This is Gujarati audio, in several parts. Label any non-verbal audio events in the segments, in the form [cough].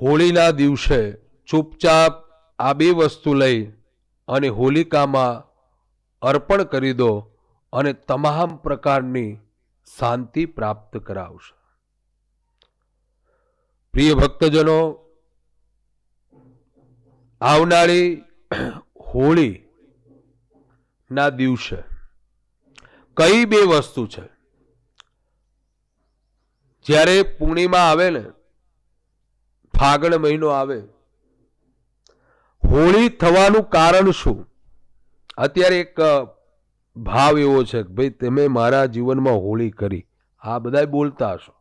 હોળીના દિવસે ચૂપચાપ આ બે વસ્તુ લઈ અને હોલિકામાં અર્પણ કરી દો અને તમામ પ્રકારની શાંતિ પ્રાપ્ત કરાવશે. પ્રિય ભક્તજનો, આવનારી હોળી ના દિવસે કઈ બે વસ્તુ છે? જ્યારે પૂર્ણિમા આવે ને ફાગણ મહિનો આવે. હોળી થવાનું કારણ શું? અત્યારે એક ભાવ એવો છે કે ભાઈ તમે મારા જીવનમાં હોળી કરી. આ બધા બોલતા હશો.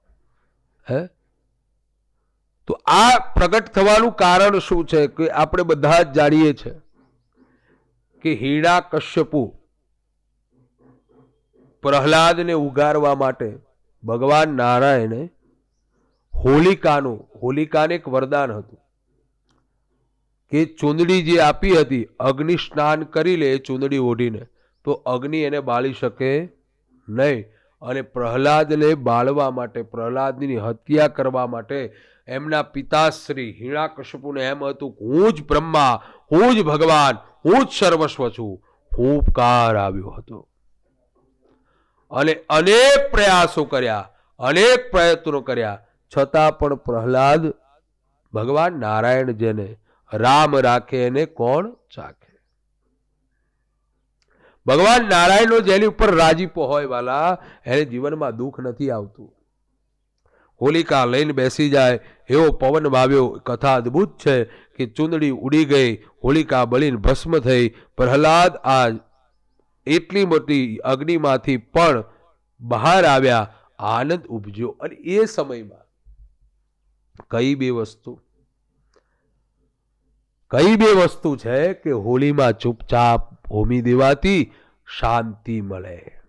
હે? તો આ પ્રગટ થવાનું કારણ શું છે કે આપણે બધા જ જાણીએ છીએ કે હીરા કશ્યપુ પ્રહલાદને ઉગારવા માટે ભગવાન નારાયણે હોલિકાનું, હોલિકાને એક વરદાન હતું કે ચૂંદડી જે આપી હતી, અગ્નિ સ્નાન કરી લે ચૂંદડી ઓઢીને, તો અગ્નિ એને બાળી શકે નહીં અને પ્રહલાદને બાળવા માટે, પ્રહલાદની હત્યા કરવા માટે એમના પિતાશ્રી હિરણાકશ્યપુને એમ હતું હું જ બ્રહ્મા, હું જ ભગવાન, હું જ સર્વસ્વ છું. હુંકાર આવ્યો હતો. અને અનેક પ્રયાસો કર્યા, અનેક પ્રયત્નો કર્યા છતાં પણ પ્રહલાદ ભગવાન નારાયણ જેને રામ રાખે એને કોણ ચાખે? ભગવાન નારાયણનો જેની ઉપર રાજીપો હોય વાલા, એને જીવનમાં દુઃખ નથી આવતું. હોલિકા લઈને બેસી જાય, એવો પવન વાવ્યો, કથા અદ્ભુત છે કે ચૂંદડી ઉડી ગઈ, હોલિકા બળીને ભસ્મ થઈ. પ્રહલાદ આ એટલી મોટી અગ્નિમાંથી પણ બહાર આવ્યા, આનંદ ઉપજ્યો. અને એ સમયમાં કઈ બે વસ્તુ? કઈ બે વસ્તુ છે કે હોળીમાં ચૂપચાપ હોમી દેવાથી શાંતિ મળે?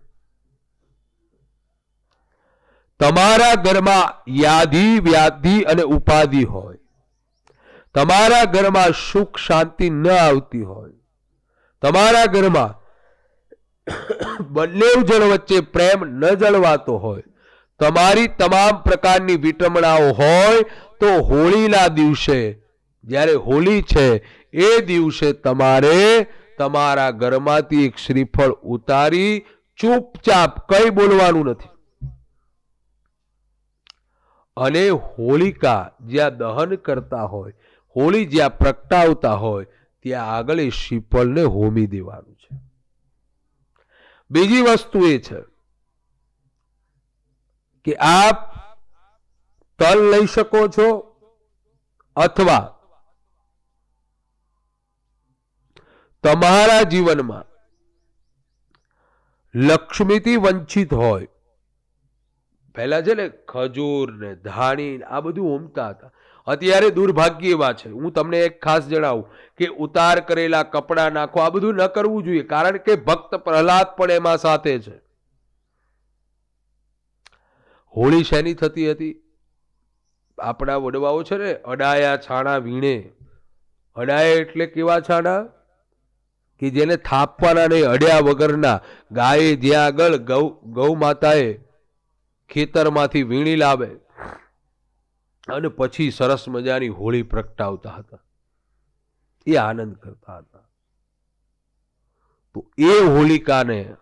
તમારા ઘરમાં યાધિ, વ્યાધિ અને ઉપાધિ હોય. તમારા ઘરમાં સુખ, શાંતિ ન આવતી હોય. તમારા ઘરમાં બંને જણ વચ્ચે પ્રેમ ન જળવાતો હોય. તમારી તમામ પ્રકારની વિટમણાઓ હોય તો હોળીના દિવસે, જ્યારે હોળી છે, એ દિવસે તમારે તમારા ઘરમાંથી એક શ્રીફળ ઉતારી ચૂપચાપ કઈ બોલવાનું નથી. અને હોલિકા જ્યાં દહન કરતા હોય, હોળી જ્યાં પ્રગટાવતા હોય, ત્યાં આગળ એ શ્રીફળને હોમી દેવાનું છે. બીજી વસ્તુ એ છે કે આપ તલ લઈ શકો છો અથવા તમારા જીવનમાં લક્ષ્મીથી વંચિત હોય. પહેલા છે ને ખજૂર ને ધાણી આ બધું ઉમતા હતા. અત્યારે દુર્ભાગ્ય એવા છે. હું તમને એક ખાસ જણાવું કે ઉતાર કરેલા કપડાં નાખો, આ બધું ન કરવું જોઈએ. કારણ કે ભક્ત પ્રહલાદ પણ એમાં સાથે છે. હોળી શેની થતી હતી? આપણા વડવાઓ છે ને, અડાયા છાણા વીણે. અડાયા એટલે કેવા છાણા? કે જેને થાપવાના નહીં, અડ્યા વગરના. ગાયે જ્યાં આગળ ગૌ ગૌ માતાએ ખેતરમાંથી વીણી લાવે. અને પછી સરસ મજાની હોળી પ્રગટાવતા હતા. એ આનંદ કરતા હતા. તો એ હોલિકાને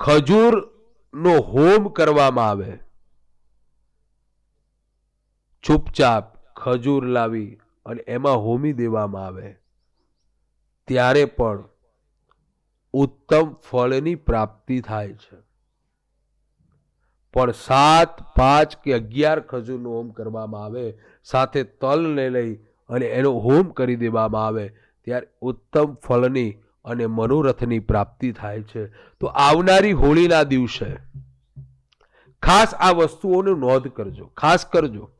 ખજૂર નો હોમ કરવામાં આવે. ચૂપચાપ ખજૂર લાવી અને એમાં હોમી દેવામાં આવે. ત્યારે પણ ઉત્તમ ફળની પ્રાપ્તિ થાય છે. પણ સાત, પાંચ કે અગિયાર ખજૂરનો હોમ કરવામાં આવે, સાથે તલને લઈ અને એનો હોમ કરી દેવામાં આવે, ત્યારે ઉત્તમ ફળની અને મનોરથની પ્રાપ્તિ થાય છે. તો આવનારી હોળીના દિવસે ખાસ આ વસ્તુઓની નોંધ કરજો. ખાસ કરજો.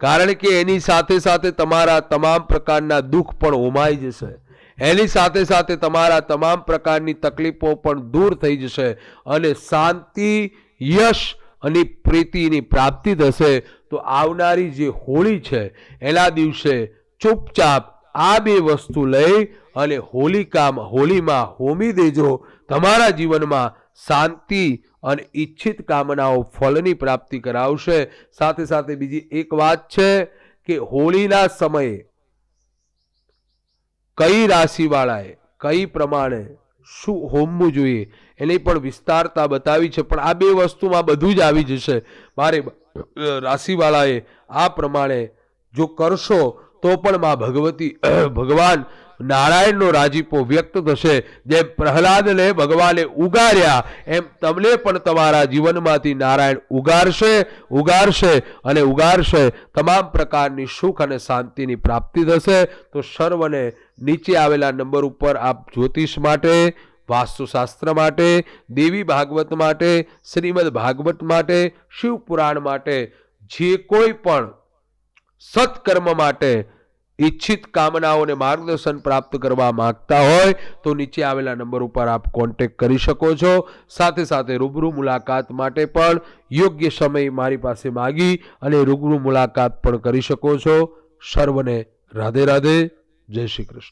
કારણ કે એની સાથે સાથે તમારા તમામ પ્રકારના દુઃખ પણ હોમાઈ જશે. એની સાથે સાથે તમારા તમામ પ્રકારની તકલીફો પણ દૂર થઈ જશે અને શાંતિ, યશ અને પ્રીતિની પ્રાપ્તિ થશે. તો આવનારી જે હોળી છે, એના દિવસે ચૂપચાપ આ બે વસ્તુ લઈ અને હોલિકામાં હોળીમાં હોમી દેજો. તમારા જીવનમાં શાંતિ અને ઈચ્છિત કામનાઓ ફળની પ્રાપ્તિ કરાવશે. સાથે સાથે બીજી એક વાત છે કે હોળીના સમયે કઈ રાશિવાળાએ, કઈ પ્રમાણે શું હોમવું જોઈએ એની પણ વિસ્તારતા બતાવી છે. પણ આ બે વસ્તુમાં બધું જ આવી જશે. મારે રાશિવાળાએ આ પ્રમાણે જો કરશો તો પણ માં ભગવતી, [clears throat] ભગવાન નારાયણનો રાજીપો વ્યક્ત થશે. જેમ પ્રહલાદને ભગવાને ઉગાર્યા, એમ તમને પણ તમારા જીવનમાંથી નારાયણ ઉગારશે ઉગારશે અને ઉગારશે. તમામ પ્રકારની સુખ અને શાંતિની પ્રાપ્તિ થશે. તો સર્વને નીચે આવેલા નંબર ઉપર આપ જ્યોતિષ માટે, વાસ્તુશાસ્ત્ર માટે, દેવી ભાગવત માટે, શ્રીમદ ભાગવત માટે શિવપુરાણ માટે, જે કોઈ પણ સત્કર્મ માટે ઈચ્છિત કામનાઓને માર્ગદર્શન પ્રાપ્ત કરવા માંગતા હોય તો નીચે આવેલા નંબર ઉપર આપ કોન્ટેક્ટ કરી શકો છો. સાથે સાથે રૂબરૂ મુલાકાત માટે પણ યોગ્ય સમય મારી પાસે માગી અને રૂબરૂ મુલાકાત પણ કરી શકો છો. સર્વને રાધે રાધે. જય શ્રી કૃષ્ણ.